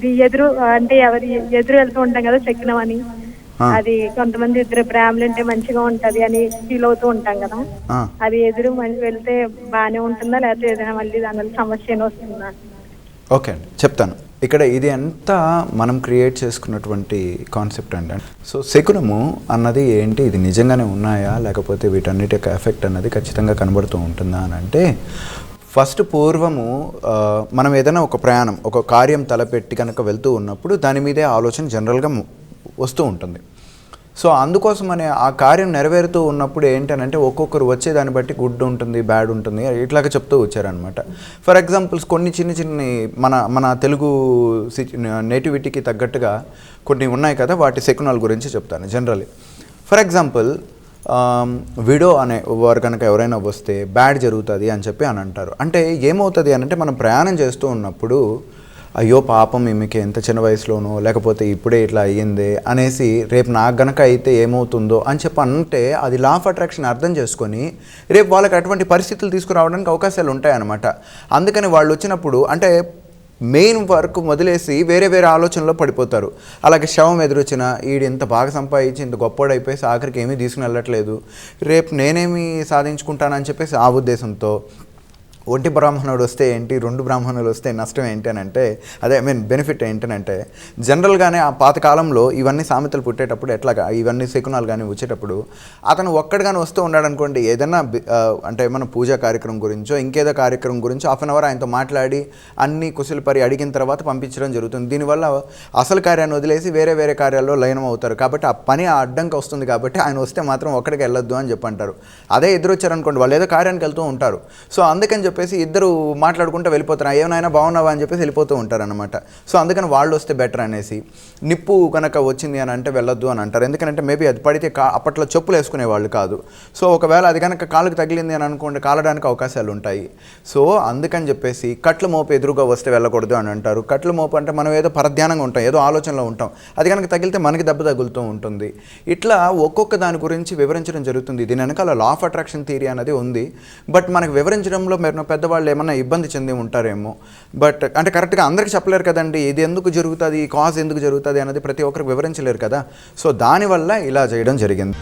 ఇది ఎదురు అంటే ఎవరి ఎదురు వెళ్తూ ఉంటాం కదా చక్రం అని. అది కొంతమంది ఇద్దరు ప్రేమలు ఉంటే మంచిగా ఉంటది అని ఫీల్ అవుతూ ఉంటాం కదా. అది ఎదురు వెళ్తే బాగానే ఉంటుందా? లేకపోతే ఏదైనా మళ్ళీ దానివల్ల సమస్య వస్తుందా? ఓకే అండి చెప్తాను. ఇక్కడ ఇది అంతా మనం క్రియేట్ చేసుకున్నటువంటి కాన్సెప్ట్ అండి. సో శకునము అన్నది ఏంటి? ఇది నిజంగానే ఉన్నాయా? లేకపోతే వీటన్నిటి యొక్క ఎఫెక్ట్ అన్నది ఖచ్చితంగా కనబడుతూ ఉంటుందా అని అంటే ఫస్ట్ పూర్వము మనం ఏదైనా ఒక ప్రయాణం ఒక కార్యం తలపెట్టి కనుక వెళ్తూ ఉన్నప్పుడు దాని మీదే ఆలోచన జనరల్గా వస్తూ ఉంటుంది. సో అందుకోసం అనే ఆ కార్యం నెరవేరుతూ ఉన్నప్పుడు ఏంటనంటే ఒక్కొక్కరు వచ్చే దాన్ని బట్టి గుడ్ ఉంటుంది బ్యాడ్ ఉంటుంది ఇట్లాగా చెప్తూ వచ్చారనమాట ఫర్ ఎగ్జాంపుల్స్ కొన్ని చిన్న చిన్ని మన మన తెలుగు నేటివిటీకి తగ్గట్టుగా కొన్ని ఉన్నాయి కదా వాటి శకునాల గురించి చెప్తాను జనరల్లీ ఫర్ ఎగ్జాంపుల్ విడో అనే వారు కనుక ఎవరైనా వస్తే బ్యాడ్ జరుగుతుంది అని చెప్పి అని అంటారు. అంటే ఏమవుతుంది అని అంటే మనం ప్రయాణం చేస్తూ ఉన్నప్పుడు అయ్యో పాపం ఈమెకి ఎంత చిన్న వయసులోనో లేకపోతే ఇప్పుడే ఇట్లా అయ్యింది అనేసి రేపు నాకు గనక అయితే ఏమవుతుందో అని చెప్పి అంటే అది లా ఆఫ్ అట్రాక్షన్ అర్థం చేసుకొని రేపు వాళ్ళకి అటువంటి పరిస్థితులు తీసుకురావడానికి అవకాశాలు ఉంటాయన్నమాట. అందుకని వాళ్ళు వచ్చినప్పుడు అంటే మెయిన్ వర్క్ వదిలేసి వేరే వేరే ఆలోచనలో పడిపోతారు. అలాగే శవం ఎదురొచ్చిన ఈడు ఇంత బాగా సంపాదించి ఇంత గొప్పోడైపోయేసి ఆఖరికి ఏమీ తీసుకుని వెళ్ళట్లేదు. రేపు నేనేమి సాధించుకుంటానని చెప్పేసి ఆ ఉద్దేశంతో ఒంటి బ్రాహ్మణుడు వస్తే ఏంటి రెండు బ్రాహ్మణులు వస్తే నష్టం ఏంటి అని అంటే అదే ఐ మీన్ బెనిఫిట్ ఏంటనంటే జనరల్గానే ఆ పాతకాలంలో ఇవన్నీ సామెతలు పుట్టేటప్పుడు ఎట్లాగా ఇవన్నీ శకునాలు కానీ వచ్చేటప్పుడు అతను ఒక్కడిగానే వస్తూ ఉన్నాడు అనుకోండి ఏదైనా అంటే ఏమైనా పూజా కార్యక్రమం గురించో ఇంకేదో కార్యక్రమం గురించో హాఫ్ అన్ అవర్ ఆయనతో మాట్లాడి అన్ని కుశల పరి అడిగిన తర్వాత పంపించడం జరుగుతుంది. దీనివల్ల అసలు కార్యాన్ని వదిలేసి వేరే వేరే కార్యాల్లో లయనం అవుతారు. కాబట్టి ఆ పని ఆ అడ్డంకి వస్తుంది కాబట్టి ఆయన వస్తే మాత్రం ఒక్కడికి వెళ్ళొద్దు అని చెప్పంటారు. అదే ఎదురొచ్చారనుకోండి వాళ్ళు ఏదో కార్యానికి వెళ్తూ ఉంటారు. సో అందుకని చెప్పేసి ఇద్దరు మాట్లాడుకుంటూ వెళ్ళిపోతారు ఏమైనా బాగున్నావా? అని చెప్పేసి వెళ్ళిపోతూ ఉంటారు అనమాట సో అందుకని వాళ్ళు వస్తే బెటర్ అనేసి. నిప్పు కనుక వచ్చింది అని అంటే వెళ్ళొద్దు అని అంటారు. ఎందుకంటే మేబీ అది పడితే కా అప్పట్లో చెప్పులు వేసుకునే వాళ్ళు కాదు. సో ఒకవేళ అది కనుక కాలుకి తగిలింది అని అనుకోండి కాలడానికి అవకాశాలు ఉంటాయి. సో అందుకని చెప్పేసి కట్ల మోపు ఎదురుగా వస్తే వెళ్ళకూడదు అని అంటారు. కట్ల మోపు అంటే మనం ఏదో పరధ్యానంగా ఉంటాం ఏదో ఆలోచనలో ఉంటాం. అది కనుక తగిలితే మనకి దెబ్బ తగులుతూ ఉంటుంది. ఇట్లా ఒక్కొక్క దాని గురించి వివరించడం జరుగుతుంది. దీని వెనకాల లా ఆఫ్ అట్రాక్షన్ థియరీ అనేది ఉంది. బట్ మనకు వివరించడంలో మీరు పెద్దవాళ్ళు ఏమైనా ఇబ్బంది చెంది ఉంటారేమో. బట్ అంటే కరెక్ట్గా అందరికీ చెప్పలేరు కదండి ఇది ఎందుకు జరుగుతుంది ఈ కాజ్ ఎందుకు జరుగుతుంది అనేది ప్రతి ఒక్కరికి వివరించలేరు కదా. సో దానివల్ల ఇలా చేయడం జరిగింది.